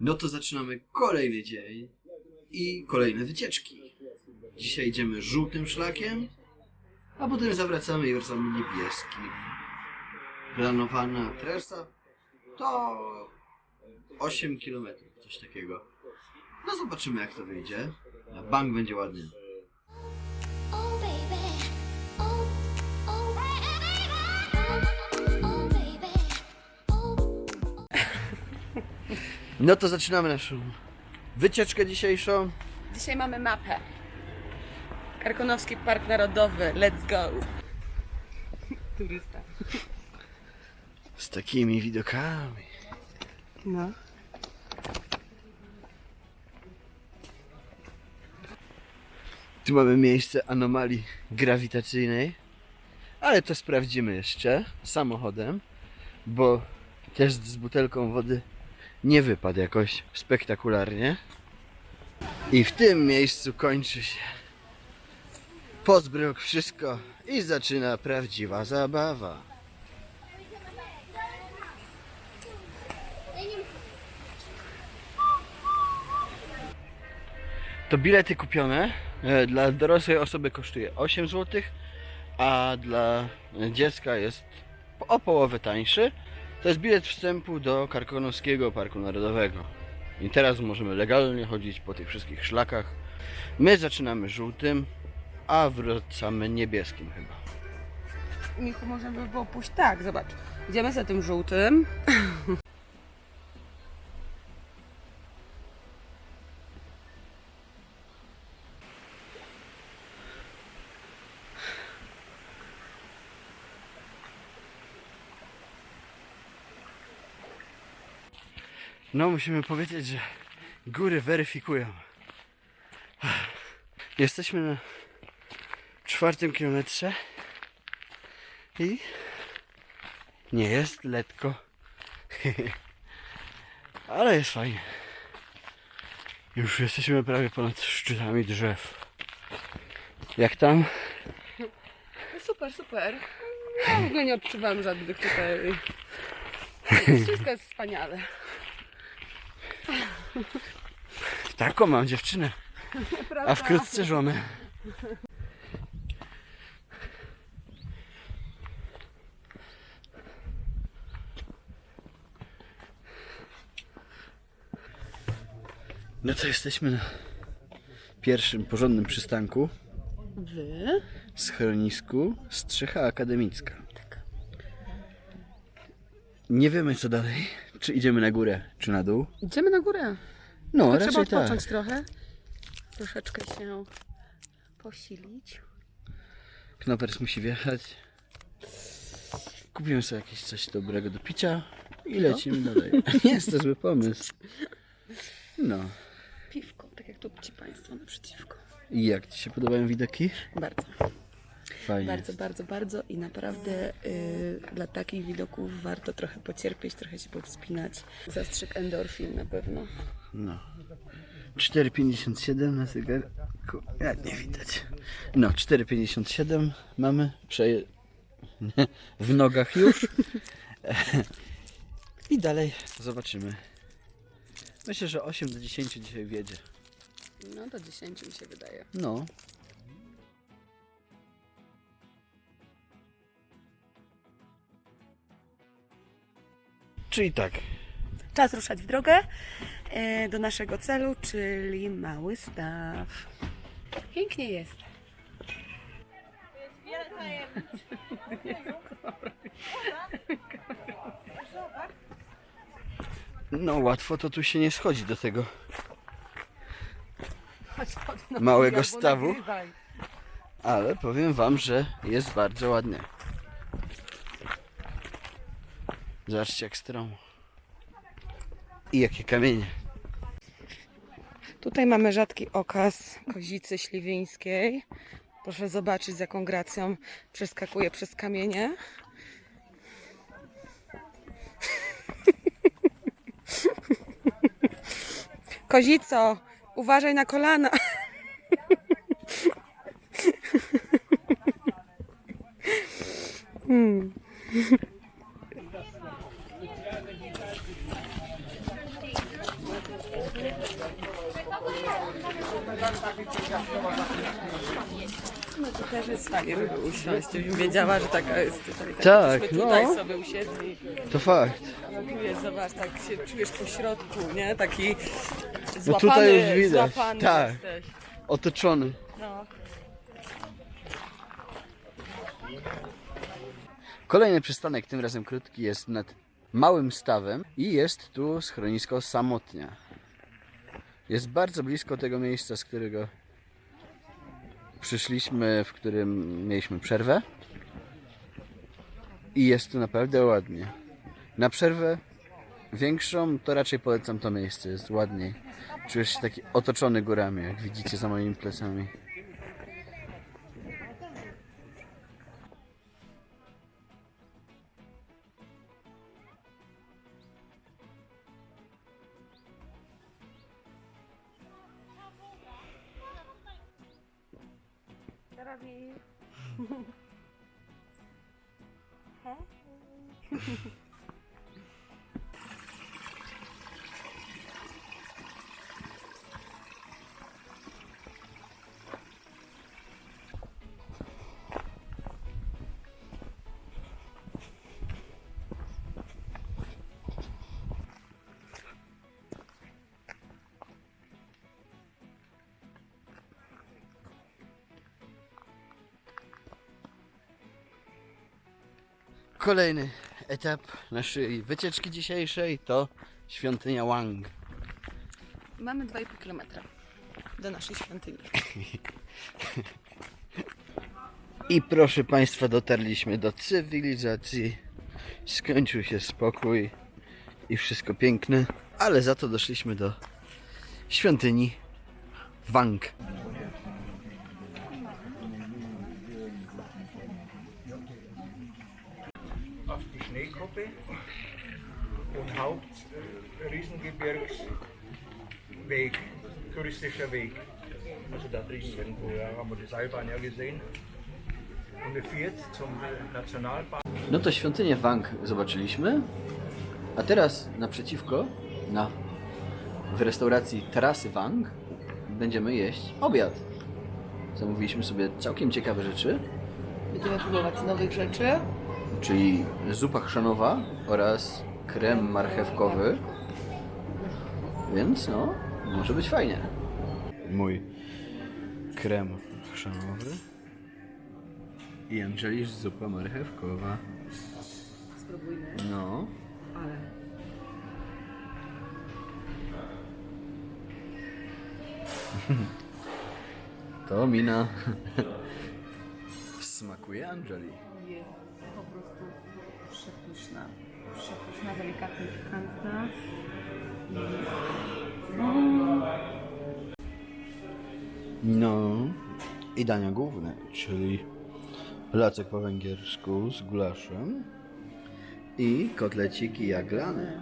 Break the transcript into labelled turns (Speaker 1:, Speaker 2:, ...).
Speaker 1: No to zaczynamy kolejny dzień i kolejne wycieczki. Dzisiaj idziemy żółtym szlakiem, a potem zawracamy i wracamy niebieskim. Planowana trasa to 8 km, coś takiego. No zobaczymy jak to wyjdzie. Na bank będzie ładnie. No to zaczynamy naszą wycieczkę dzisiejszą.
Speaker 2: Dzisiaj mamy mapę. Karkonoski Park Narodowy. Let's go. Turysta.
Speaker 1: Z takimi widokami.
Speaker 2: No.
Speaker 1: Tu mamy miejsce anomalii grawitacyjnej, ale to sprawdzimy jeszcze samochodem, bo test z butelką wody nie wypadł jakoś spektakularnie. I w tym miejscu kończy się pozbrok wszystko i zaczyna prawdziwa zabawa. To bilety kupione e, dla dorosłej osoby kosztuje 8 zł, a dla dziecka jest o połowę tańszy. To jest bilet wstępu do Karkonoskiego Parku Narodowego. I teraz możemy legalnie chodzić po tych wszystkich szlakach. My zaczynamy żółtym, a wracamy niebieskim chyba.
Speaker 2: Michu, można by było pójść tak, zobacz. Idziemy za tym żółtym.
Speaker 1: No, musimy powiedzieć, że góry weryfikują. Jesteśmy na czwartym kilometrze i nie jest letko. Ale jest fajnie. Już jesteśmy prawie ponad szczytami drzew. Jak tam?
Speaker 2: Super, super. Ja w ogóle nie odczuwam żadnych tutaj... Wszystko jest wspaniale.
Speaker 1: Taką mam dziewczynę, a wkrótce żonę. No to jesteśmy na pierwszym porządnym przystanku,
Speaker 2: Wy?
Speaker 1: schronisku Strzycha Akademicka. Nie wiemy co dalej, czy idziemy na górę, czy na dół.
Speaker 2: Idziemy na górę.
Speaker 1: No,
Speaker 2: Tylko
Speaker 1: raczej
Speaker 2: trzeba
Speaker 1: tak.
Speaker 2: odpocząć trochę. Troszeczkę się posilić.
Speaker 1: Knopers musi wjechać. Kupimy sobie jakieś coś dobrego do picia i lecimy dalej. Jest to zły pomysł. No.
Speaker 2: Piwko, tak jak tu ci Państwo naprzeciwko.
Speaker 1: I jak Ci się podobają widoki?
Speaker 2: Bardzo.
Speaker 1: Fajnie.
Speaker 2: Bardzo, bardzo, bardzo i naprawdę y, dla takich widoków warto trochę pocierpieć, trochę się powspinać. Zastrzyk endorfin na pewno.
Speaker 1: No. 4,57 na zegarku. Jak nie widać. No, 4,57 mamy. Przeje... w nogach już. I dalej zobaczymy. Myślę, że 8 do 10 dzisiaj wiedzie.
Speaker 2: No do 10 mi się wydaje.
Speaker 1: No. Czyli tak,
Speaker 2: Czas ruszać w drogę e, do naszego celu, czyli Mały Staw. Pięknie jest.
Speaker 1: no łatwo to tu się nie schodzi do tego Małego stawu? ale powiem wam, że jest bardzo ładnie. Zobaczcie jak stromo. I jakie kamienie.
Speaker 2: Tutaj mamy rzadki okaz kozicy śliwińskiej. Proszę zobaczyć, z jaką gracją przeskakuje przez kamienie. Kozico, uważaj na kolana. Hmm. No fajnie, żeby usiąść. Bym wiedziała, że taka jest tutaj.
Speaker 1: Tak,
Speaker 2: byśmy tutaj
Speaker 1: no.
Speaker 2: sobie usiedli.
Speaker 1: To fakt.
Speaker 2: No tu jest, zobacz, tak się czujesz po środku, nie? Taki złapany,
Speaker 1: No tutaj już widać,
Speaker 2: złapany
Speaker 1: tak.
Speaker 2: jesteś.
Speaker 1: Otoczony.
Speaker 2: No.
Speaker 1: Kolejny przystanek, tym razem krótki, jest nad małym stawem i jest tu schronisko Samotnia. Jest bardzo blisko tego miejsca, z którego przyszliśmy, w którym mieliśmy przerwę. I jest tu naprawdę ładnie. Na przerwę większą to raczej polecam to miejsce, jest ładniej. Czujesz się taki otoczony górami, jak widzicie za moimi plecami. Agora vi. é? Kolejny etap naszej wycieczki dzisiejszej to świątynia Wang.
Speaker 2: Mamy 2,5 km do naszej świątyni.
Speaker 1: I proszę Państwa, dotarliśmy do cywilizacji. Skończył się spokój i wszystko piękne, ale za to doszliśmy do świątyni Wang.
Speaker 3: Schneegruppe und Hauptriesengebirgsweg, touristischer Weg. Also da drüben irgendwo, ja, haben wir die Seilbahn ja gesehen. Und wir fährt zum Nationalpark.
Speaker 1: No to świątynię Wang zobaczyliśmy, a teraz naprzeciwko, na, w restauracji Tarasy Wang, będziemy jeść obiad. Zamówiliśmy sobie całkiem ciekawe rzeczy,
Speaker 2: Będziemy próbować nowych rzeczy.
Speaker 1: Czyli zupa chrzanowa oraz krem marchewkowy. Więc no, może być fajnie. Mój krem chrzanowy i Angelisz zupa marchewkowa.
Speaker 2: Spróbujmy,
Speaker 1: No,
Speaker 2: ale
Speaker 1: to mina smakuje Angeli.
Speaker 2: Po prostu przepyszna. Przepyszna, delikatnie pikantna.
Speaker 1: No i dania główne, czyli placek po węgiersku z gulaszem i kotleciki jaglane.